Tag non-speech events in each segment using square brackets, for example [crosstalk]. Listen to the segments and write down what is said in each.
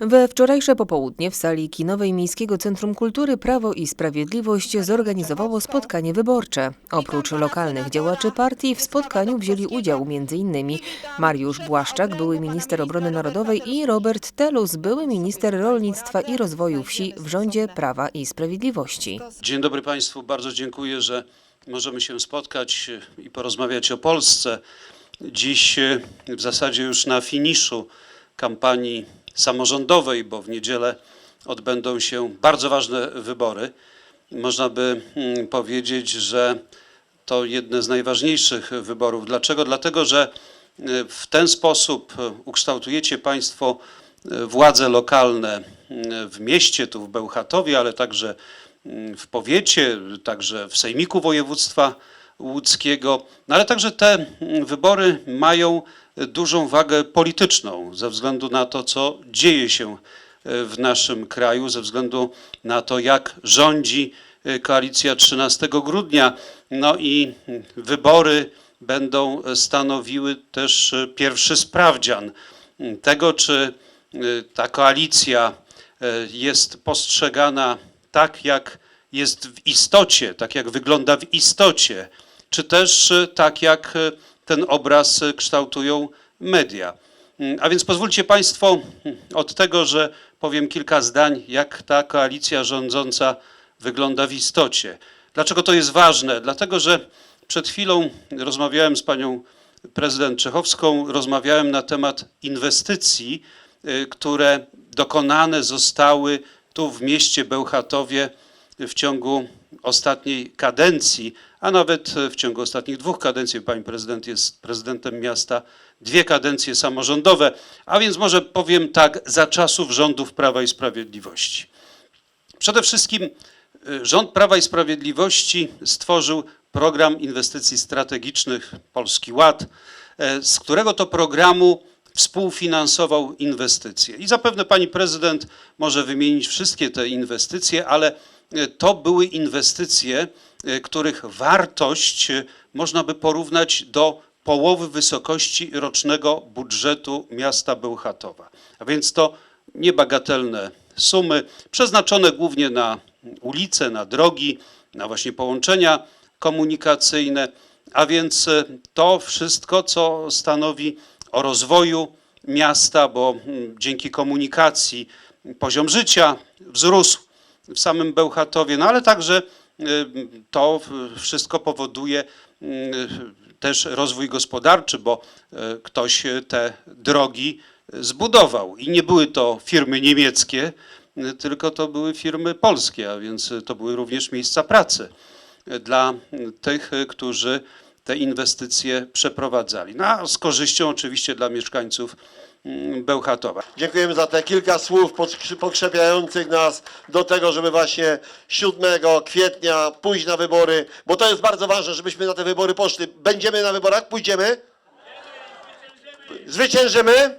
We wczorajsze popołudnie w sali kinowej Miejskiego Centrum Kultury Prawo i Sprawiedliwość zorganizowało spotkanie wyborcze. Oprócz lokalnych działaczy partii w spotkaniu wzięli udział m.in. Mariusz Błaszczak, były minister obrony narodowej i Robert Telus, były minister rolnictwa i rozwoju wsi w rządzie Prawa i Sprawiedliwości. Dzień dobry Państwu, bardzo dziękuję, że możemy się spotkać i porozmawiać o Polsce. Dziś e, w zasadzie już na finiszu kampanii samorządowej, bo w niedzielę odbędą się bardzo ważne wybory. Można by mm, powiedzieć, że to jedne z najważniejszych wyborów. Dlaczego? Dlatego, że e, w ten sposób e, ukształtujecie Państwo e, władze lokalne w mieście, tu w Bełchatowie, ale także w powiecie, także w Sejmiku Województwa Łódzkiego. No ale także te mm, wybory mają dużą wagę polityczną ze względu na to, co dzieje się e, w naszym kraju, ze względu na to, jak rządzi e, koalicja 13 grudnia. No i mm, wybory będą stanowiły też e, pierwszy sprawdzian mm, tego, czy ta koalicja jest postrzegana tak, jak jest w istocie, tak jak wygląda w istocie, czy też e, tak, jak e, ten obraz e, kształtują media. Mm, A więc pozwólcie Państwo mm, od tego, że powiem kilka zdań, jak ta koalicja rządząca wygląda w istocie. Dlaczego to jest ważne? Dlatego, że przed chwilą rozmawiałem z panią prezydent Czechowską, rozmawiałem na temat inwestycji, y, które dokonane zostały tu w mieście Bełchatowie w ciągu ostatniej kadencji, a nawet w ciągu ostatnich dwóch kadencji. Pani prezydent jest prezydentem miasta, dwie kadencje samorządowe, a więc może powiem tak, za czasów rządów Prawa i Sprawiedliwości. Przede wszystkim y, rząd Prawa i Sprawiedliwości stworzył program inwestycji strategicznych Polski Ład, e, z którego to programu współfinansował inwestycje. I zapewne pani prezydent może wymienić wszystkie te inwestycje, ale e, to były inwestycje, e, których wartość e, można by porównać do połowy wysokości rocznego budżetu miasta Bełchatowa. A więc to niebagatelne sumy, przeznaczone głównie na ulice, na drogi, na właśnie połączenia komunikacyjne, a więc e, to wszystko, co stanowi o rozwoju miasta, bo mm, dzięki komunikacji poziom życia wzrósł w samym Bełchatowie, no ale także y, to wszystko powoduje y, też rozwój gospodarczy, bo y, ktoś te drogi zbudował. I nie były to firmy niemieckie, tylko to były firmy polskie, a więc to były również miejsca pracy. Dla tych, którzy te inwestycje przeprowadzali. No, a z korzyścią oczywiście dla mieszkańców mm, Bełchatowa. Dziękujemy za te kilka słów pokrzepiających nas do tego, żeby właśnie 7 kwietnia pójść na wybory, bo to jest bardzo ważne, żebyśmy na te wybory poszli. Będziemy na wyborach? Pójdziemy? Zwyciężymy?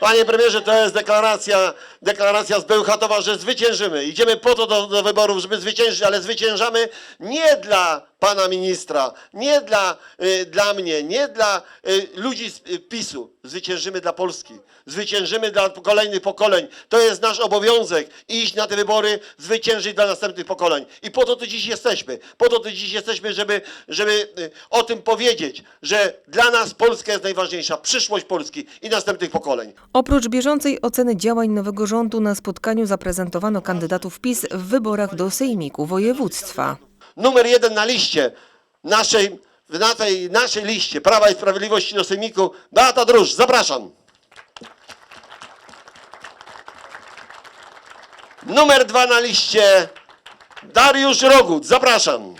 Panie premierze, to jest deklaracja, deklaracja z Bełchatowa, że zwyciężymy. Idziemy po to do, do wyborów, żeby zwyciężyć, ale zwyciężamy nie dla pana ministra, nie dla, y, dla mnie, nie dla y, ludzi z y, PiSu. Zwyciężymy dla Polski. Zwyciężymy dla kolejnych pokoleń. To jest nasz obowiązek iść na te wybory, zwyciężyć dla następnych pokoleń. I po to tu dziś jesteśmy. Po to tu dziś jesteśmy, żeby, żeby o tym powiedzieć, że dla nas Polska jest najważniejsza, przyszłość Polski i następnych pokoleń. Oprócz bieżącej oceny działań nowego rządu na spotkaniu zaprezentowano kandydatów PiS w wyborach do Sejmiku Województwa. Numer jeden na liście naszej, na tej naszej liście Prawa i Sprawiedliwości do Sejmiku Beata Drusz. Zapraszam. Numer dwa na liście Dariusz Rogut. Zapraszam.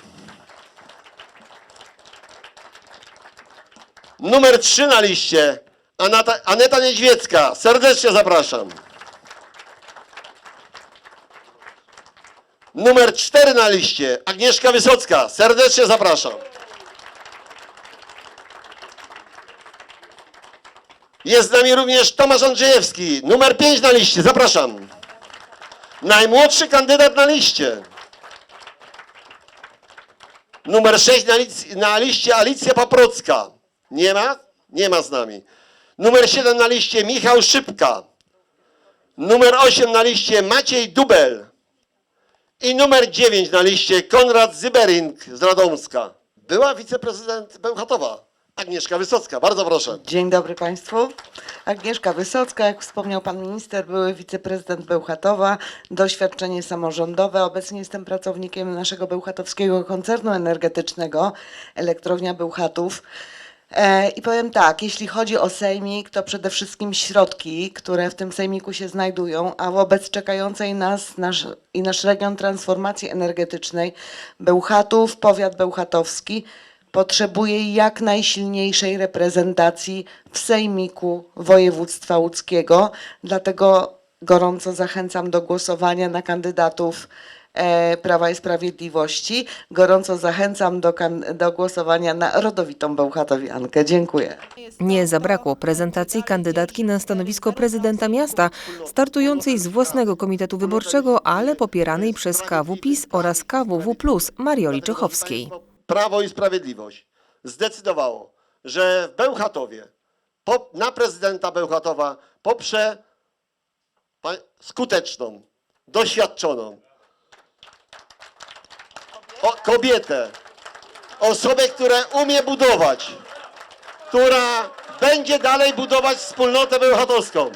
Numer trzy na liście Anata, Aneta Niedźwiecka. Serdecznie zapraszam. Numer 4 na liście Agnieszka Wysocka. Serdecznie zapraszam. Jest z nami również Tomasz Andrzejewski. Numer 5 na liście. Zapraszam. Najmłodszy kandydat na liście. Numer 6 na, na liście Alicja Paprocka. Nie ma? Nie ma z nami. Numer 7 na liście Michał Szybka. numer 8 na liście Maciej Dubel i numer 9 na liście Konrad Zyberink z Radomska. Była wiceprezydent Bełchatowa, Agnieszka Wysocka. Bardzo proszę. Dzień dobry Państwu. Agnieszka Wysocka, jak wspomniał Pan Minister, były wiceprezydent Bełchatowa, doświadczenie samorządowe. Obecnie jestem pracownikiem naszego bełchatowskiego koncernu energetycznego, Elektrownia Bełchatów. E, I powiem tak, jeśli chodzi o sejmik, to przede wszystkim środki, które w tym sejmiku się znajdują, a wobec czekającej nas nasz, i nasz region transformacji energetycznej, Bełchatów, powiat bełchatowski, potrzebuje jak najsilniejszej reprezentacji w sejmiku województwa łódzkiego. Dlatego gorąco zachęcam do głosowania na kandydatów Prawa i Sprawiedliwości. Gorąco zachęcam do, kan- do głosowania na rodowitą Bełchatowiankę. Dziękuję. Nie zabrakło prezentacji kandydatki na stanowisko prezydenta miasta, startującej z własnego komitetu wyborczego, ale popieranej przez KW PiS oraz KWW Plus Marioli Czechowskiej. Prawo i Sprawiedliwość zdecydowało, że w Bełchatowie po, na prezydenta Bełchatowa poprze skuteczną, doświadczoną o, kobietę, osobę, która umie budować, która będzie dalej budować wspólnotę bełchatowską.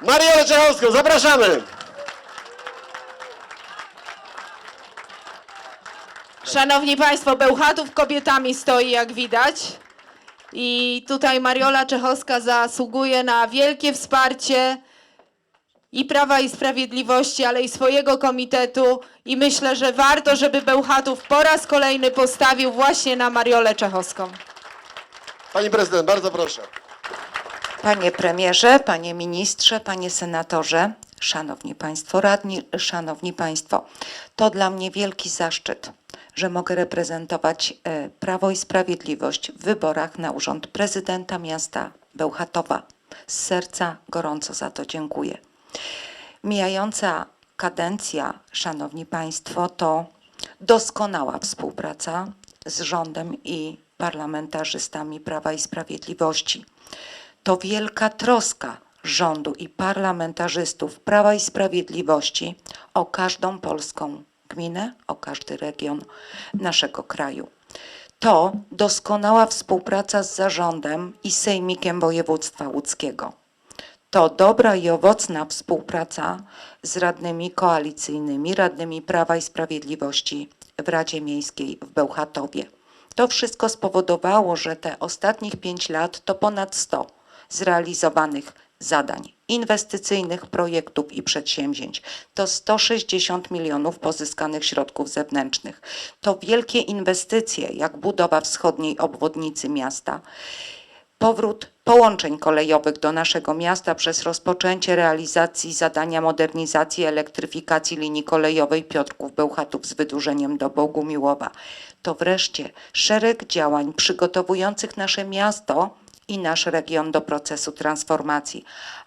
Mariolę Czechowską, zapraszamy! Szanowni Państwo, Bełchatów kobietami stoi, jak widać. I tutaj Mariola Czechowska zasługuje na wielkie wsparcie i Prawa i Sprawiedliwości, ale i swojego komitetu. I myślę, że warto, żeby Bełchatów po raz kolejny postawił właśnie na Mariolę Czechowską. Pani prezydent, bardzo proszę. Panie premierze, panie ministrze, panie senatorze, szanowni państwo radni, szanowni państwo, to dla mnie wielki zaszczyt, że mogę reprezentować e, Prawo i Sprawiedliwość w wyborach na urząd prezydenta miasta Bełchatowa. Z serca gorąco za to dziękuję. Mijająca kadencja, szanowni państwo, to doskonała współpraca z rządem i parlamentarzystami Prawa i Sprawiedliwości to wielka troska rządu i parlamentarzystów Prawa i Sprawiedliwości o każdą polską gminę, o każdy region naszego kraju. To doskonała współpraca z zarządem i Sejmikiem Województwa Łódzkiego. To dobra i owocna współpraca z radnymi koalicyjnymi, radnymi Prawa i Sprawiedliwości w Radzie Miejskiej w Bełchatowie. To wszystko spowodowało, że te ostatnich pięć lat to ponad 100 zrealizowanych zadań inwestycyjnych, projektów i przedsięwzięć. To 160 milionów pozyskanych środków zewnętrznych. To wielkie inwestycje, jak budowa wschodniej obwodnicy miasta, powrót połączeń kolejowych do naszego miasta przez rozpoczęcie realizacji zadania modernizacji elektryfikacji linii kolejowej Piotrków Bełchatów z wydłużeniem do Bogumiłowa. To wreszcie szereg działań przygotowujących nasze miasto i nasz region do procesu transformacji,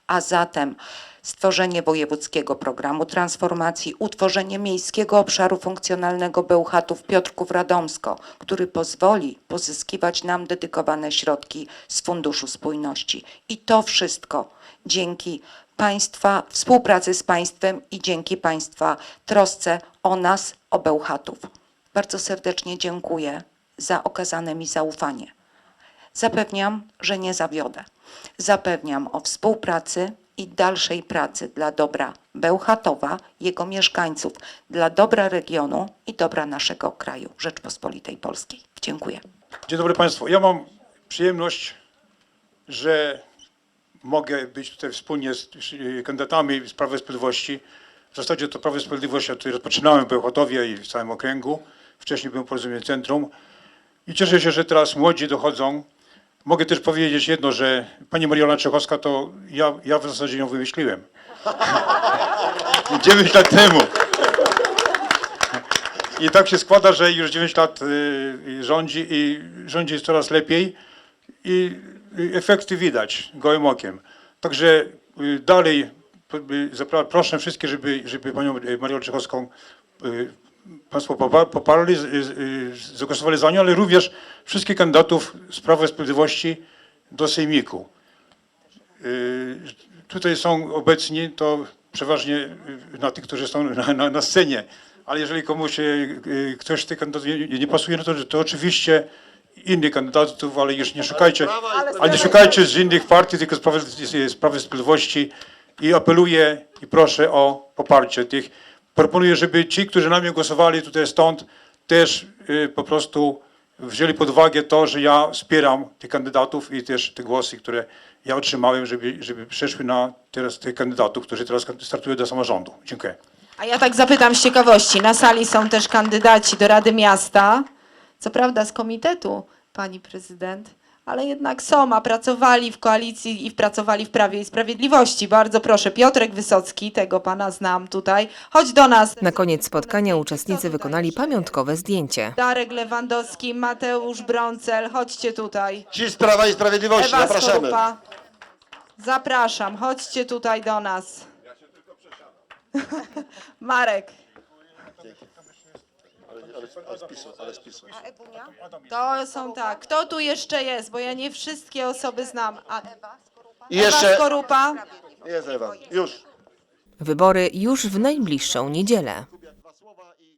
a zatem stworzenie wojewódzkiego programu transformacji, utworzenie miejskiego obszaru funkcjonalnego Bełchatów Piotrków Radomsko, który pozwoli pozyskiwać nam dedykowane środki z Funduszu Spójności. I to wszystko dzięki Państwa współpracy z Państwem i dzięki Państwa trosce o nas, o Bełchatów. Bardzo serdecznie dziękuję za okazane mi zaufanie. Zapewniam, że nie zawiodę. Zapewniam o współpracy i dalszej pracy dla dobra Bełchatowa, jego mieszkańców, dla dobra regionu i dobra naszego kraju, Rzeczpospolitej Polskiej. Dziękuję. Dzień dobry Państwu. Ja mam przyjemność, że mogę być tutaj wspólnie z z kandydatami z Prawa i Sprawiedliwości. W zasadzie to Prawo i Sprawiedliwość ja tutaj rozpoczynałem w Bełchatowie i w całym okręgu. Wcześniej byłem w Porozumieniu Centrum. I cieszę się, że teraz młodzi dochodzą. Mogę też powiedzieć jedno, że pani Mariola Czechowska to ja, ja w zasadzie ją wymyśliłem. [laughs] 9 lat temu. I tak się składa, że już 9 lat y, rządzi i rządzi coraz lepiej i y, efekty widać gołym okiem. Także y, dalej y, proszę wszystkich, żeby, żeby panią y, Marię Czechowską y, państwo popa- poparli, zagłosowali za nią, ale również wszystkich kandydatów z Prawa i Sprawiedliwości do Sejmiku. Y, tutaj są obecni, to przeważnie y, na tych, którzy są na, na, na scenie. Ale jeżeli komuś y, ktoś z tych kandydatów nie, nie pasuje, no to, to oczywiście innych kandydatów, ale już nie szukajcie, ale nie szukajcie z innych partii, tylko z Prawa, z Prawa i Sprawiedliwości i apeluję i proszę o poparcie tych. Proponuję, żeby ci, którzy na mnie głosowali tutaj stąd, też y, po prostu wzięli pod uwagę to, że ja wspieram tych kandydatów i też te głosy, które ja otrzymałem, żeby, żeby przeszły na teraz tych kandydatów, którzy teraz startują do samorządu. Dziękuję. A ja tak zapytam z ciekawości. Na sali są też kandydaci do Rady Miasta, co prawda z komitetu, pani prezydent, ale jednak są, a pracowali w koalicji i pracowali w Prawie i Sprawiedliwości. Bardzo proszę, Piotrek Wysocki, tego pana znam tutaj, chodź do nas. Na koniec spotkania uczestnicy wykonali pamiątkowe zdjęcie. Darek Lewandowski, Mateusz Brącel, chodźcie tutaj. Ci z Prawa i Sprawiedliwości, Ewa zapraszamy. Skorupa. Zapraszam, chodźcie tutaj do nas. [laughs] Marek, to są tak. Kto tu jeszcze jest? Bo ja nie wszystkie osoby znam. A, I Ewa jeszcze Skorupa. jest Ewa. Już. Wybory już w najbliższą niedzielę. Dwa słowa i